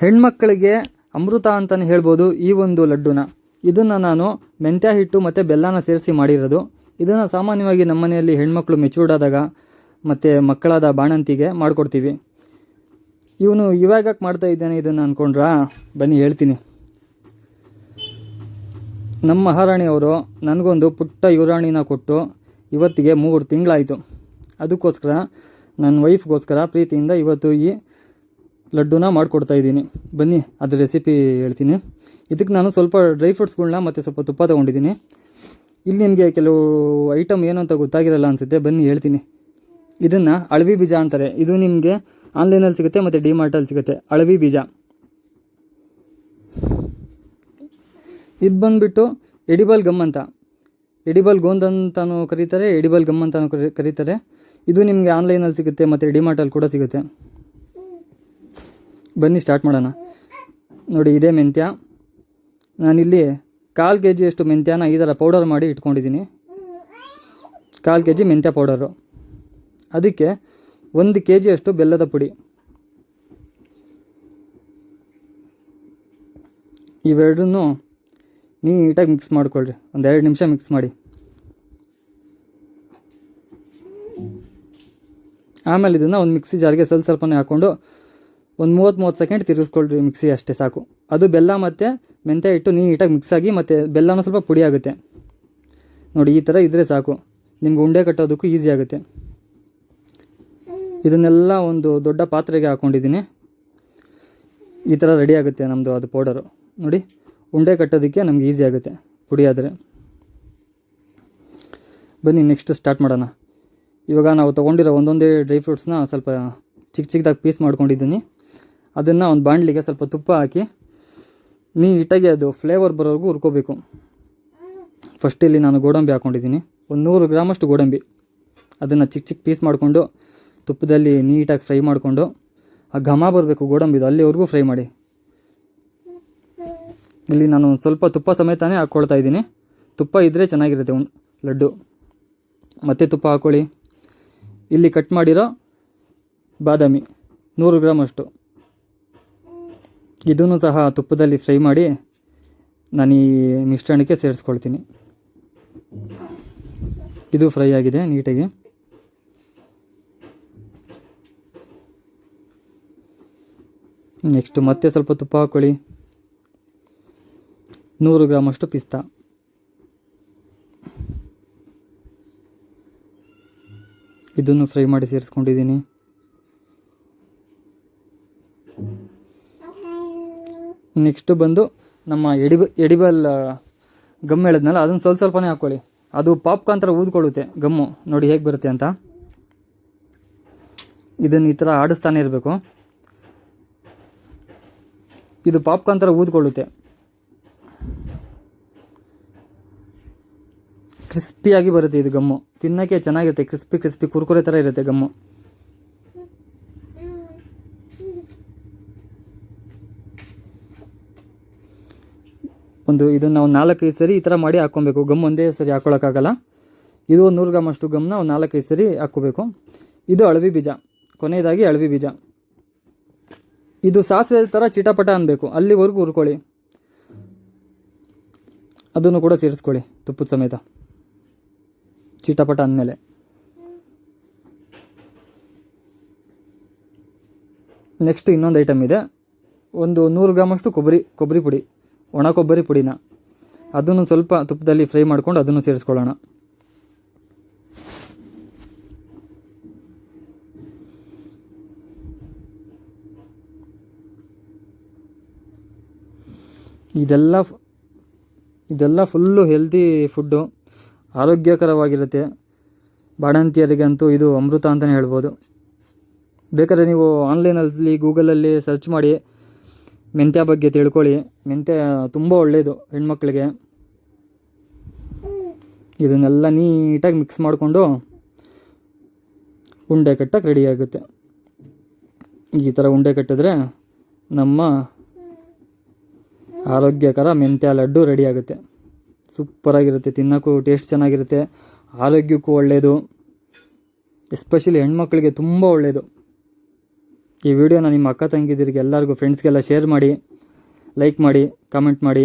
ಹೆಣ್ಮಕ್ಕಳಿಗೆ ಅಮೃತ ಅಂತಲೇ ಹೇಳ್ಬೋದು ಈ ಒಂದು ಲಡ್ಡುನ. ಇದನ್ನು ನಾನು ಮೆಂತ್ಯ ಹಿಟ್ಟು ಮತ್ತು ಬೆಲ್ಲನ ಸೇರಿಸಿ ಮಾಡಿರೋದು. ಇದನ್ನು ಸಾಮಾನ್ಯವಾಗಿ ನಮ್ಮ ಮನೆಯಲ್ಲಿ ಹೆಣ್ಮಕ್ಳು ಮೆಚೂರ್ಡ್ ಆದಾಗ ಮತ್ತು ಮಕ್ಕಳಾದ ಬಾಣಂತಿಗೆ ಮಾಡಿಕೊಡ್ತೀವಿ. ಇವನು ಇವಾಗ ಮಾಡ್ತಾ ಇದ್ದಾನೆ ಇದನ್ನು ಅಂದ್ಕೊಂಡ್ರಾ ಬನ್ನಿ ಹೇಳ್ತೀನಿ. ನಮ್ಮ ಮಹಾರಾಣಿಯವರು ನನಗೊಂದು ಪುಟ್ಟ ಯುರಾಣಿನ ಕೊಟ್ಟು ಇವತ್ತಿಗೆ ಮೂರು ತಿಂಗಳಾಯಿತು. ಅದಕ್ಕೋಸ್ಕರ ನನ್ನ ವೈಫ್ಗೋಸ್ಕರ ಪ್ರೀತಿಯಿಂದ ಇವತ್ತು ಈ ಲಡ್ಡುನ ಮಾಡಿಕೊಡ್ತಾ ಇದ್ದೀನಿ. ಬನ್ನಿ, ಅದ್ರ ರೆಸಿಪಿ ಹೇಳ್ತೀನಿ. ಇದಕ್ಕೆ ನಾನು ಸ್ವಲ್ಪ ಡ್ರೈ ಫ್ರೂಟ್ಸ್ಗಳನ್ನ ಮತ್ತು ಸ್ವಲ್ಪ ತುಪ್ಪ ತೊಗೊಂಡಿದ್ದೀನಿ. ಇಲ್ಲಿ ನಿಮಗೆ ಕೆಲವು ಐಟಮ್ ಏನು ಅಂತ ಗೊತ್ತಾಗಿರಲ್ಲ ಅನಿಸುತ್ತೆ, ಬನ್ನಿ ಹೇಳ್ತೀನಿ. ಇದನ್ನು ಅಳವಿ ಬೀಜ ಅಂತಾರೆ. ಇದು ನಿಮಗೆ ಆನ್ಲೈನಲ್ಲಿ ಸಿಗುತ್ತೆ ಮತ್ತು ಡಿಮಾರ್ಟಲ್ಲಿ ಸಿಗುತ್ತೆ. ಅಳವಿ ಬೀಜ. ಇದು ಬಂದುಬಿಟ್ಟು ಎಡಿಬಲ್ ಗಮ್ ಅಂತ. ಎಡಿಬಲ್ ಗೋಂದ್ ಅಂತಲೂ ಕರೀತಾರೆ ಎಡಿಬಲ್ ಗಮ್ ಅಂತಲೂ ಕರಿ, ಕರೀತಾರೆ. ಇದು ನಿಮಗೆ ಆನ್ಲೈನಲ್ಲಿ ಸಿಗುತ್ತೆ ಮತ್ತು ಡಿಮಾರ್ಟಲ್ಲಿ ಕೂಡ ಸಿಗುತ್ತೆ. ಬನ್ನಿ ಸ್ಟಾರ್ಟ್ ಮಾಡೋಣ. ನೋಡಿ, ಇದೇ ಮೆಂತ್ಯ. ನಾನಿಲ್ಲಿ ಕಾಲು ಕೆ ಜಿಯಷ್ಟು ಮೆಂತ್ಯನ ಈ ಥರ ಪೌಡರ್ ಮಾಡಿ ಇಟ್ಕೊಂಡಿದ್ದೀನಿ. ಕಾಲು ಕೆ ಜಿ ಮೆಂತ್ಯ ಪೌಡರು ಅದಕ್ಕೆ ಒಂದು ಕೆ ಜಿಯಷ್ಟು ಬೆಲ್ಲದ ಪುಡಿ. ಇವೆರಡನ್ನೂ ನೀಟಾಗಿ ಮಿಕ್ಸ್ ಮಾಡ್ಕೊಳ್ರಿ. ಒಂದು ಎರಡು ನಿಮಿಷ ಮಿಕ್ಸ್ ಮಾಡಿ. ಆಮೇಲೆ ಇದನ್ನು ಒಂದು ಮಿಕ್ಸಿ ಜಾರಿಗೆ ಸ್ವಲ್ಪ ಸ್ವಲ್ಪನೇ ಹಾಕ್ಕೊಂಡು ಒಂದು ಮೂವತ್ತು ಮೂವತ್ತು ಸೆಕೆಂಡ್ ತಿರುಗಿಸ್ಕೊಳ್ರಿ ಮಿಕ್ಸಿ ಅಷ್ಟೇ ಸಾಕು. ಅದು ಬೆಲ್ಲ ಮತ್ತು ಮೆಂತ್ಯ ಹಿಟ್ಟು ನೀಟಾಗಿ ಮಿಕ್ಸ್ ಆಗಿ ಮತ್ತು ಬೆಲ್ಲನೂ ಸ್ವಲ್ಪ ಪುಡಿ ಆಗುತ್ತೆ. ನೋಡಿ, ಈ ಥರ ಇದ್ದರೆ ಸಾಕು. ನಿಮ್ಗೆ ಉಂಡೆ ಕಟ್ಟೋದಕ್ಕೂ ಈಸಿ ಆಗುತ್ತೆ. ಇದನ್ನೆಲ್ಲ ಒಂದು ದೊಡ್ಡ ಪಾತ್ರೆಗೆ ಹಾಕ್ಕೊಂಡಿದ್ದೀನಿ ಈ ಥರ ರೆಡಿ ಆಗುತ್ತೆ ನಮ್ಮದು ಅದು ಪೌಡರು ನೋಡಿ, ಉಂಡೆ ಕಟ್ಟೋದಕ್ಕೆ ನಮ್ಗೆ ಈಸಿ ಆಗುತ್ತೆ ಪುಡಿ ಆದರೆ. ಬನ್ನಿ ನೆಕ್ಸ್ಟ್ ಸ್ಟಾರ್ಟ್ ಮಾಡೋಣ. ಇವಾಗ ನಾವು ತೊಗೊಂಡಿರೋ ಒಂದೊಂದೇ ಡ್ರೈ ಫ್ರೂಟ್ಸ್ನ ಸ್ವಲ್ಪ ಚಿಕ್ಕ ಚಿಕ್ಕದಾಗಿ ಪೀಸ್ ಮಾಡ್ಕೊಂಡಿದ್ದೀನಿ. ಅದನ್ನು ಒಂದು ಬಾಣಲಿಗೆ ಸ್ವಲ್ಪ ತುಪ್ಪ ಹಾಕಿ ನೀಟಾಗಿ ಅದು ಫ್ಲೇವರ್ ಬರೋವರೆಗೂ ಹುರ್ಕೋಬೇಕು. ಫಸ್ಟ್ ಇಲ್ಲಿ ನಾನು ಗೋಡಂಬಿ ಹಾಕ್ಕೊಂಡಿದ್ದೀನಿ ಒಂದು ನೂರು ಗ್ರಾಮಷ್ಟು ಗೋಡಂಬಿ. ಅದನ್ನು ಚಿಕ್ಕ ಚಿಕ್ಕ ಪೀಸ್ ಮಾಡಿಕೊಂಡು ತುಪ್ಪದಲ್ಲಿ ನೀಟಾಗಿ ಫ್ರೈ ಮಾಡಿಕೊಂಡು ಆ ಘಮ ಬರಬೇಕು ಗೋಡಂಬಿದು, ಅಲ್ಲಿವರೆಗೂ ಫ್ರೈ ಮಾಡಿ. ಇಲ್ಲಿ ನಾನು ಸ್ವಲ್ಪ ತುಪ್ಪ ಸಮೇತಾನೆ ಹಾಕ್ಕೊಳ್ತಾ ಇದ್ದೀನಿ. ತುಪ್ಪ ಇದ್ದರೆ ಚೆನ್ನಾಗಿರುತ್ತೆ ಒಂದು ಲಡ್ಡು. ಮತ್ತೆ ತುಪ್ಪ ಹಾಕ್ಕೊಳ್ಳಿ ಇಲ್ಲಿ ಕಟ್ ಮಾಡಿರೋ ಬಾದಾಮಿ, ನೂರು ಗ್ರಾಮ್ ಅಷ್ಟು ಇದನ್ನು ಸಹ ತುಪ್ಪದಲ್ಲಿ ಫ್ರೈ ಮಾಡಿ ನಾನು ಈ ಮಿಶ್ರಣಕ್ಕೆ ಸೇರಿಸ್ಕೊಳ್ತೀನಿ. ಇದು ಫ್ರೈ ಆಗಿದೆ ನೀಟಾಗಿ. ನೆಕ್ಸ್ಟ್ ಮತ್ತೆ ಸ್ವಲ್ಪ ತುಪ್ಪ ಹಾಕ್ಕೊಳ್ಳಿ. ನೂರು ಗ್ರಾಮಷ್ಟು ಪಿಸ್ತಾ. ಇದನ್ನು ಫ್ರೈ ಮಾಡಿ ಸೇರಿಸ್ಕೊಂಡಿದ್ದೀನಿ. ನೆಕ್ಸ್ಟ್ ಬಂದು ನಮ್ಮ ಎಡಿಬ, ಎಡಿಬಲ್ ಗಮ್ ಹೇಳಿದ್ನಲ್ಲ, ಅದನ್ನು ಸ್ವಲ್ಪ ಸ್ವಲ್ಪನೇ ಹಾಕ್ಕೊಳ್ಳಿ ಅದು ಪಾಪ್ಕಾರ್ನ್ ಥರ ಊದ್ಕೊಳ್ಳುತ್ತೆ ಗಮ್ಮು. ನೋಡಿ ಹೇಗೆ ಬರುತ್ತೆ ಅಂತ. ಇದನ್ನು ಈ ಥರ ಆಡಿಸ್ತಾನೆ ಇರಬೇಕು. ಇದು ಪಾಪ್ಕಾರ್ನ್ ಥರ ಊದ್ಕೊಳ್ಳುತ್ತೆ. ಕ್ರಿಸ್ಪಿಯಾಗಿ ಬರುತ್ತೆ ಇದು ಗಮ್ಮು. ತಿನ್ನೋಕ್ಕೆ ಚೆನ್ನಾಗಿರುತ್ತೆ, ಕ್ರಿಸ್ಪಿ ಕ್ರಿಸ್ಪಿ, ಕುರ್ಕುರೆ ಥರ ಇರುತ್ತೆ ಗಮ್ಮು. ಒಂದು ಇದನ್ನು ಒಂದು ನಾಲ್ಕೈದು ಸರಿ ಈ ಥರ ಮಾಡಿ ಹಾಕ್ಕೊಬೇಕು. ಗಮ್ ಒಂದೇ ಸರಿ ಹಾಕ್ಕೊಳಕ್ಕಾಗಲ್ಲ ಇದು ಒಂದು ನೂರು ಗ್ರಾಮ್ ಅಷ್ಟು ಗಮ್ನ ಒಂದು ನಾಲ್ಕೈದು ಸರಿ ಹಾಕ್ಕೋಬೇಕು. ಇದು ಅಳವಿ ಬೀಜ. ಕೊನೆಯದಾಗಿ ಅಳವಿ ಬೀಜ. ಇದು ಸಾಸಿವೆ ಥರ ಚಿಟಪಟ ಅನ್ಬೇಕು. ಅಲ್ಲಿವರೆಗೂ ಹುರ್ಕೊಳ್ಳಿ. ಅದನ್ನು ಕೂಡ ಸೇರಿಸ್ಕೊಳ್ಳಿ ತುಪ್ಪದ ಸಮೇತ. ಚಿಟಪಟ ಅಂದಮೇಲೆ. ನೆಕ್ಸ್ಟ್ ಇನ್ನೊಂದು ಐಟಮ್ ಇದೆ. ಒಂದು ನೂರು ಗ್ರಾಮಷ್ಟು ಕೊಬ್ಬರಿ ಕೊಬ್ಬರಿ ಪುಡಿ. ಒಣ ಕೊಬ್ಬರಿ ಪುಡಿನ. ಅದನ್ನು ಸ್ವಲ್ಪ ತುಪ್ಪದಲ್ಲಿ ಫ್ರೈ ಮಾಡ್ಕೊಂಡು ಅದನ್ನು ಸೇರಿಸ್ಕೊಳ್ಳೋಣ. ಇದೆಲ್ಲ ಇದೆಲ್ಲ ಫುಲ್ಲು ಹೆಲ್ದಿ ಫುಡ್ಡು. ಆರೋಗ್ಯಕರವಾಗಿರುತ್ತೆ. ಬಾಣಂತಿಯರಿಗಂತೂ ಇದು ಅಮೃತ ಅಂತಲೇ ಹೇಳ್ಬೋದು. ಬೇಕಾದ್ರೆ ನೀವು ಆನ್ಲೈನಲ್ಲಿ ಗೂಗಲಲ್ಲಿ ಸರ್ಚ್ ಮಾಡಿ ಮೆಂತ್ಯ ಬಗ್ಗೆ ತಿಳ್ಕೊಳ್ಳಿ. ಮೆಂತ್ಯ ತುಂಬ ಒಳ್ಳೆಯದು ಹೆಣ್ಮಕ್ಳಿಗೆ. ಇದನ್ನೆಲ್ಲ ನೀಟಾಗಿ ಮಿಕ್ಸ್ ಮಾಡಿಕೊಂಡು ಉಂಡೆ ಕಟ್ಟಕ್ಕೆ ರೆಡಿ ಆಗುತ್ತೆ. ಈ ಥರ ಉಂಡೆ ಕಟ್ಟಿದ್ರೆ ನಮ್ಮ ಆರೋಗ್ಯಕರ ಮೆಂತ್ಯ ಲಡ್ಡು ರೆಡಿ ಆಗುತ್ತೆ. ಸೂಪರಾಗಿರುತ್ತೆ ತಿನ್ನೋಕ್ಕೂ ಟೇಸ್ಟ್ ಚೆನ್ನಾಗಿರುತ್ತೆ, ಆರೋಗ್ಯಕ್ಕೂ ಒಳ್ಳೆಯದು ಎಸ್ಪೆಷಲಿ ಹೆಣ್ಮಕ್ಳಿಗೆ ತುಂಬ ಒಳ್ಳೆಯದು ಈ ವಿಡಿಯೋನ ನಿಮ್ಮ ಅಕ್ಕ ತಂಗಿದಿರಿಗೆ ಎಲ್ಲರಿಗೂ ಫ್ರೆಂಡ್ಸ್ಗೆಲ್ಲ ಶೇರ್ ಮಾಡಿ ಲೈಕ್ ಮಾಡಿ ಕಮೆಂಟ್ ಮಾಡಿ.